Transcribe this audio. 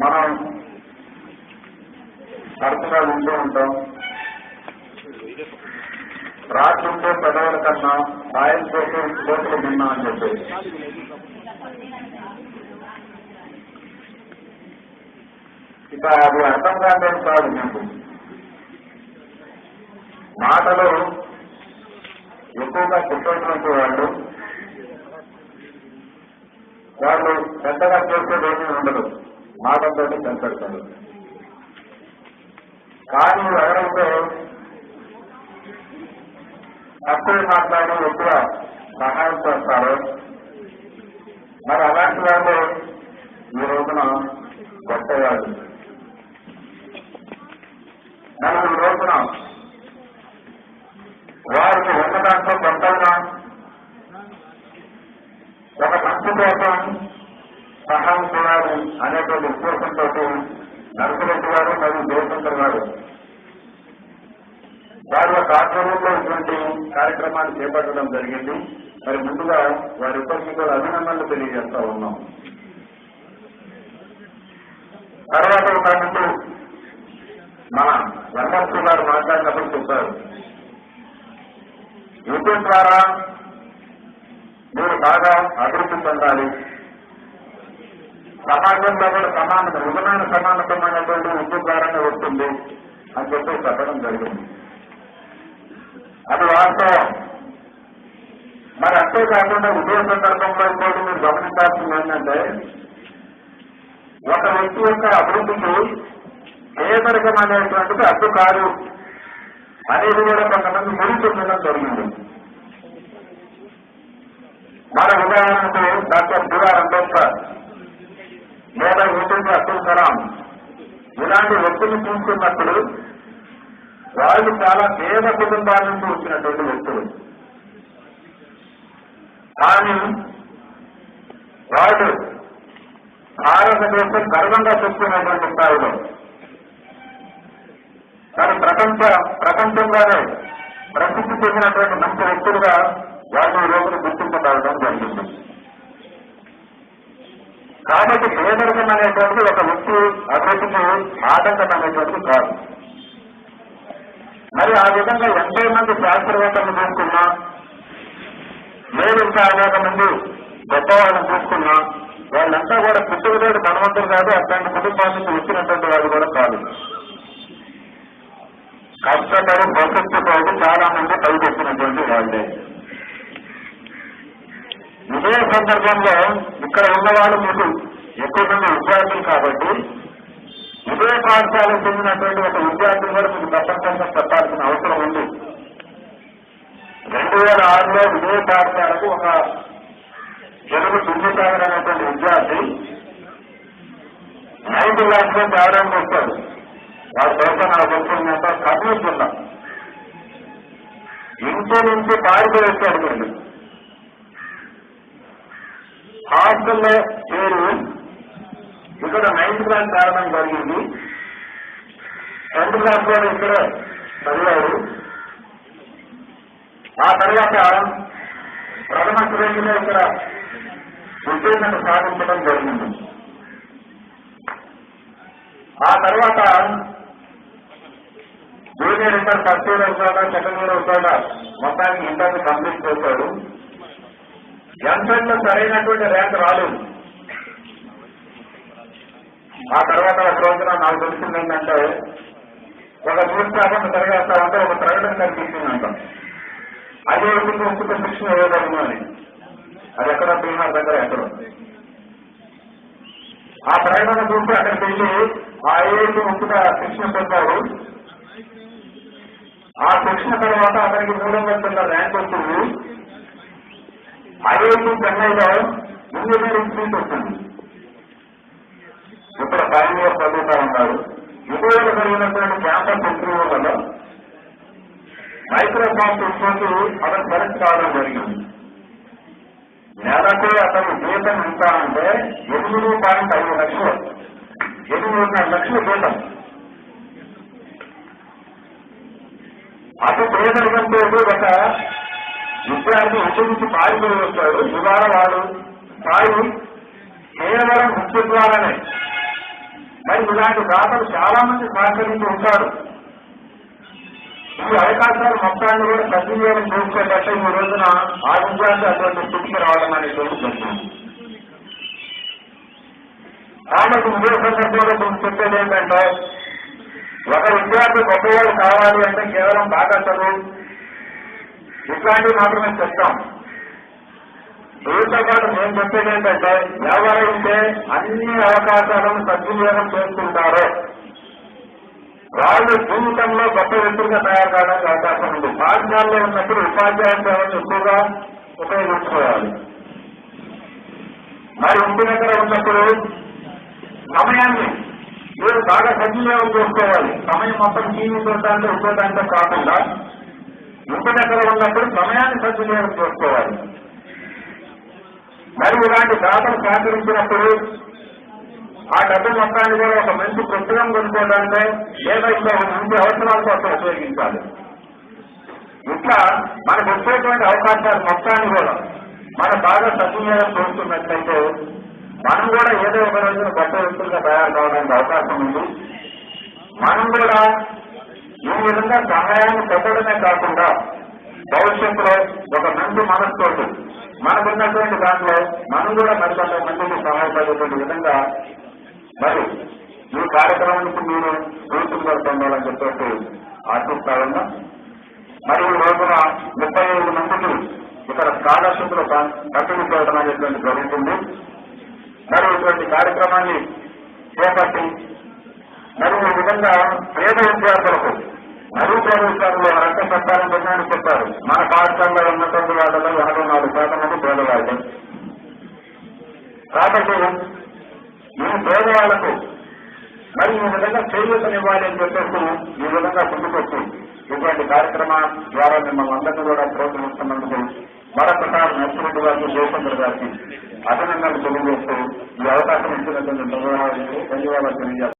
మనం తరచుగా ఉంటూ. ఉంటాం రాత్రుంటే పెదవుల కన్నా సాయం కోసం కోతులు విన్నా అని చెప్పేసి ఇక అది అర్థం కాదని కాదు మీకు మాటలు ఎక్కువగా చెప్పేటువంటి దాన్ని పెద్దగా చేసేది ఏమీ ఉండదు. మాటలతో కనపడతారు కానీ ఎవరైతే తక్కువ మాట్లాడి ఎక్కువ సహాయం చేస్తారో. మరి అలాంటి వాళ్ళు ఈ రోజున గొప్పవాళ్ళు మనం ఈ రోజున వారికి ఉన్న దాంట్లో కొంతగా ఒక మంచి కోసం సహాయం చేయాలి అనేటువంటి ఉద్దేశంతో నరసరెడ్డి గారు మరియు జయశంకర్ గారు కార్యక్రమంలో ఇటువంటి కార్యక్రమాన్ని చేపట్టడం జరిగింది. మరి ముందుగా వారి ఇప్పటికీ కూడా అభినందనలు తెలియజేస్తా ఉన్నాం. తర్వాత ఒక ముందు మన రంగస్సు గారు మాట్లాడినప్పుడు చెప్పారు. యూట్యూబ్ ద్వారా మీరు బాగా అభివృద్ధి పొందాలి. సమాజంలో కూడా సమానత నిజమైన సమానతమైనటువంటి విద్య ద్వారానే వస్తుంది అని చెప్పి చెప్పడం జరిగింది. అది వాస్తవం. మరి అంతేకాకుండా ఉదయ సందర్భంలో కూడా మీరు గమనించాల్సింది ఏంటంటే ఒక వ్యక్తి యొక్క అభివృద్ధికి పేదరికం అనేటువంటిది అడ్డు కాదు. అనేది కూడా కొంతమంది గురించి జరిగింది. మన ఉదాహరణకు డాక్టర్ బిఆర్ అంబేద్కర్ లేదా ఏపీ అబ్దుల్ కలాం ఇలాంటి వ్యక్తులు చూస్తున్నప్పుడు వాళ్ళు చాలా పేద కుటుంబాల నుంచి వచ్చినటువంటి వ్యక్తులు. కానీ వాళ్ళు భారతదేశం గర్వంగా చెప్తున్నటువంటి స్థాయిలో మరి ప్రపంచ ప్రపంచంలోనే ప్రసిద్ధి చెందినటువంటి మంచి వ్యక్తులుగా వాళ్ళు ఈ రోజున గుర్తింపబడడం జరిగింది. కాబట్టి పేదరికం అనేటువంటిది ఒక వ్యక్తి అభివృద్ధికి ఆటంకం అనేటువంటిది కాదు. మరి ఆ విధంగా ఎంతో మంది శాస్త్రవేత్తలను చూసుకున్నా లేదు ఇంకా అనేక మంది గొప్పవాళ్ళని చూసుకున్నా వాళ్ళంతా కూడా పుట్టుకతోటి బలవంతులు కాదు అట్లాంటి కుటుంబాల నుంచి వచ్చినటువంటి వాళ్ళు కూడా కాదు. కష్టపడి ప్రసక్తితోటి చాలా మంది పైకొచ్చినటువంటి వాళ్ళే. ఇదే సందర్భంలో ఇక్కడ ఉన్న వాళ్ళు మీకు ఎక్కువ మంది విద్యార్థులు కాబట్టి ఇదే పాఠశాలకు చెందినటువంటి ఒక విద్యార్థులు కూడా మీకు ప్రపంచంగా చెప్పాల్సిన అవసరం ఉంది. రెండు వేల ఆరులో ఇదే పాఠశాలకు ఒక తెలుగు దుర్గసాగర్ అనేటువంటి విద్యార్థి నైన్త్ క్లాస్లో తేడానికి వస్తాడు. వారి కోసం నా తెలిసిందంటే కర్నూలు ఇంటి నుంచి పారిపోయి వచ్చాడు హాస్టల్లో చేరి ఇక్కడ నైన్త్ క్లాస్ కారణం జరిగింది. టెన్త్ క్లాస్లో ఇక్కడే చదివాడు ఆ తర్వాత ప్రథమ శ్రేణిలో ఇక్కడ ఉత్తీర్ణత సాధించడం జరిగింది. ఆ తర్వాత జూనియర్ ఇంటర్ ఫస్ట్ ఇయర్ అవుతాడా సెకండ్ ఇయర్ అవుతాడా మొత్తానికి ఇంటర్ కంప్లీట్ చేశాడు. ఎంసెట్లో సరైనటువంటి ర్యాంక్ రాలేదు. ఆ తర్వాత ఒక రోజున నాకు తెలిసింది ఏంటంటే ఒక భూస్థాపన తిరగేస్తామంటే ఒక ప్రకటన కనిపించిందంట. అదే ఉచిత ఉచిత శిక్షణ ఇవ్వగలను అని అది ఎక్కడ బీహార్ దగ్గర ఎక్కడ. ఆ ప్రకటన చూసి అక్కడికి వెళ్ళి ఆ ఐఐటి ఉచిత శిక్షణ పొందారు ఆ శిక్షణ తర్వాత అతనికి మూడు వందల ర్యాంక్ వచ్చింది. ఐఐటి చెన్నైలో ఇంజనీరింగ్ సీట్ వచ్చింది ఇక్కడ ఫైనల్ చదువుతా ఉన్నారు. ఇటీవల జరిగినటువంటి క్యాంపస్ ఇంటర్వ్యూలలో మైక్రోసాఫ్ట్ ఇచ్చేసి అతను సెలెక్ట్ కావడం జరిగింది. నెలకు అతను జీతం ఎంత అంటే ఎనిమిది పాయింట్ ఐదు లక్షలు. ఎనిమిదిన్నర లక్షలు జీతం. అటు పేదరికంతో ఒక విద్యార్థి ఇంటి నుంచి పారిపోయి వస్తాడు. ఇవాళ వాడు స్థాయి కేవలం వృత్తి ద్వారానే మరి ఇలాంటి దాతలు చాలా మంది సహకరించి ఉంటారు. ఈ అవకాశాలు మొత్తాన్ని కూడా సద్వినియోగం చేసుకోబట్టే ఈ రోజున ఆ విద్యార్థి అటువంటి స్థితికి రావడం అనేది జరుగుతుంది. కాబట్టి ఇదే సందర్భంలో నేను చెప్పేది ఏంటంటే ఒక విద్యార్థి గొప్పవాడు కావాలి అంటే కేవలం బాగా చదువు. ఇట్లాంటివి మాత్రమే చెప్తాం. వీటితో పాటు నేను చెప్పేది ఏంటంటే ఎవరైతే అన్ని అవకాశాలను సద్వినియోగం చేసుకుంటారో వాళ్ళు జీవితంలో గొప్ప వ్యక్తులుగా తయారు కావడానికి అవకాశం ఉంది. పాఠశాలలో ఉన్నప్పుడు ఉపాధ్యాయ సేవను ఎక్కువగా ఉపయోగించుకోవాలి. మరి ఇంటి దగ్గర ఉన్నప్పుడు సమయాన్ని మీరు బాగా సద్వినియోగం చేసుకోవాలి. సమయం మొత్తం టీవీ చూడటానికి ఇంకోదాంతో కాకుండా ఇంటి దగ్గర ఉన్నప్పుడు సమయాన్ని సద్వినియోగం చేసుకోవాలి. మరి ఇలాంటి దాతలు సహకరించినప్పుడు ఆ డబ్బు మొత్తాన్ని కూడా ఒక మంచి పుస్తకం కొనుక్కోవడానికి ఏదైతే ఒక మంచి అవసరాల కోసం ఉపయోగించాలి. ఇట్లా మనకు వచ్చేటువంటి అవకాశాలు మొత్తాన్ని కూడా మనం బాగా సద్వినియోగం చూస్తున్నట్లయితే మనం కూడా ఏదో ఒక రోజున గొప్ప వ్యక్తులుగా తయారు కావడానికి అవకాశం ఉంది. మనం కూడా ఈ విధంగా సహాయాన్ని పెట్టడమే కాకుండా భవిష్యత్తులో ఒక మంచి మనస్తోటి మనకున్నటువంటి దాంట్లో మనం కూడా మరికొంత మందికి సహాయపడేటువంటి విధంగా మరి ఈ కార్యక్రమానికి మీరు రూపుదిద్దుతుండాలని చెప్పేసి ఆశిస్తా మరి ఈ రోజున ముప్పై ఐదు మందికి ఇక్కడ స్కాలర్షిప్లు పంపిణీ చేయడం అనేటువంటి జరుగుతుంది. మరి ఇటువంటి కార్యక్రమాన్ని చేపట్టి మరి ఈ విధంగా పేద విద్యార్థులకు మరీ పేద రక్త చట్టాలను పెట్టాలని చెప్పారు. మన పాఠశాలలో ఉన్నటువంటి వాళ్ళలో ఎనభై నాలుగు శాతం మంది పేదవాళ్ళు. కాబట్టి ఈ పేదవాళ్ళకు మరి ఈ విధంగా చేయూతనివ్వాలి అని చెప్పేసి ఈ విధంగా ముందుకొచ్చి ఇటువంటి కార్యక్రమం ద్వారా మిమ్మల్ని అందరినీ కూడా ప్రోత్సహిస్తున్నందుకు మరొకసారి నర్సిరెడ్డి గారికి జయచంద్ర గారికి అభినందనలు తెలియజేస్తూ ఈ అవకాశం ఇచ్చినటువంటి ధన్యవాదాలు. తెలియజేస్తారు